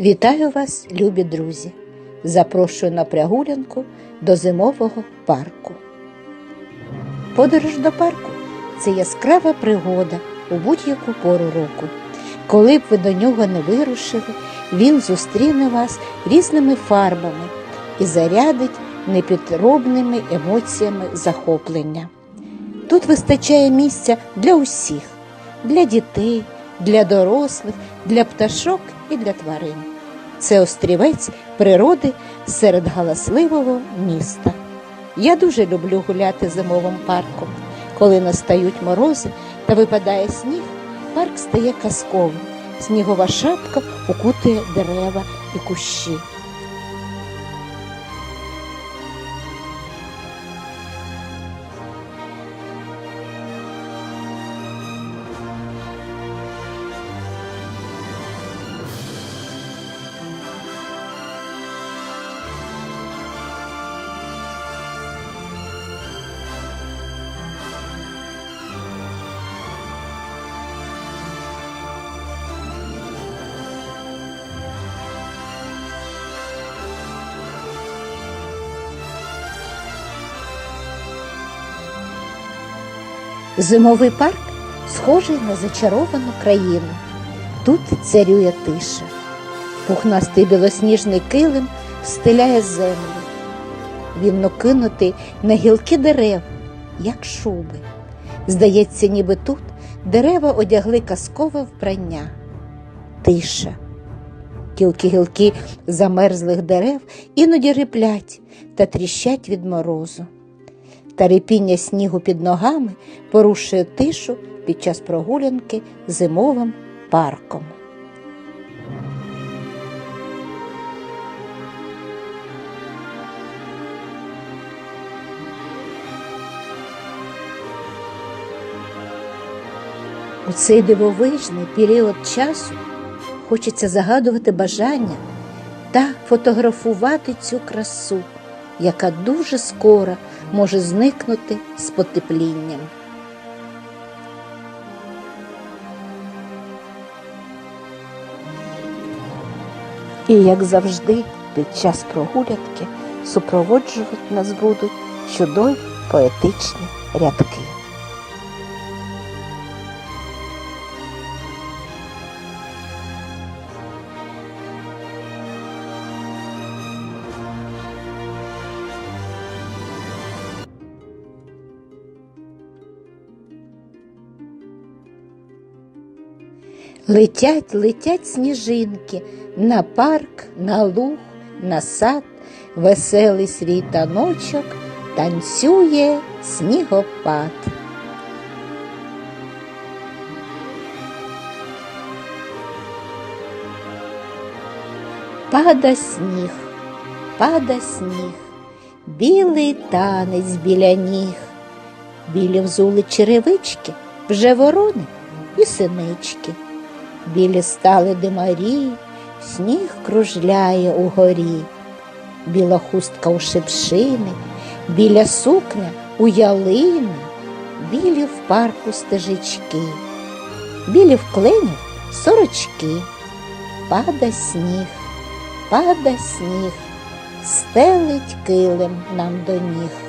Вітаю вас, любі друзі! Запрошую на прогулянку до зимового парку. Подорож до парку це яскрава пригода у будь-яку пору року. Коли б ви до нього не вирушили, він зустріне вас різними фарбами і зарядить непідробними емоціями захоплення. Тут вистачає місця для усіх, для дітей, для дорослих, для пташок і для тварин. Це острівець природи серед галасливого міста. Я дуже люблю гуляти зимовим парком. Коли настають морози та випадає сніг, парк стає казковим. Снігова шапка укутує дерева і кущі. Зимовий парк схожий на зачаровану країну. Тут царює тиша. Пухнастий білосніжний килим стиляє землю. Він накинутий на гілки дерев, як шуби. Здається, ніби тут дерева одягли казкове вбрання. Тиша. Кілки гілки замерзлих дерев іноді риплять та тріщать від морозу та репіння снігу під ногами порушує тишу під час прогулянки зимовим парком. У цей дивовижний період часу хочеться загадувати бажання та фотографувати цю красу, яка дуже скоро може зникнути з потеплінням. І, як завжди, під час прогулянки супроводжувати нас будуть чудові поетичні рядки. Летять, летять сніжинки на парк, на луг, на сад, веселий свій таночок танцює снігопад. Пада сніг, пада сніг, білий танець біля ніг, білі взули черевички, вже ворони і синички. Білі стали димарі, сніг кружляє угорі, біла хустка у шипшини, біля сукня у ялини, білі в парку стежечки, білі в клені сорочки, пада сніг, пада сніг, стелить килим нам до ніг.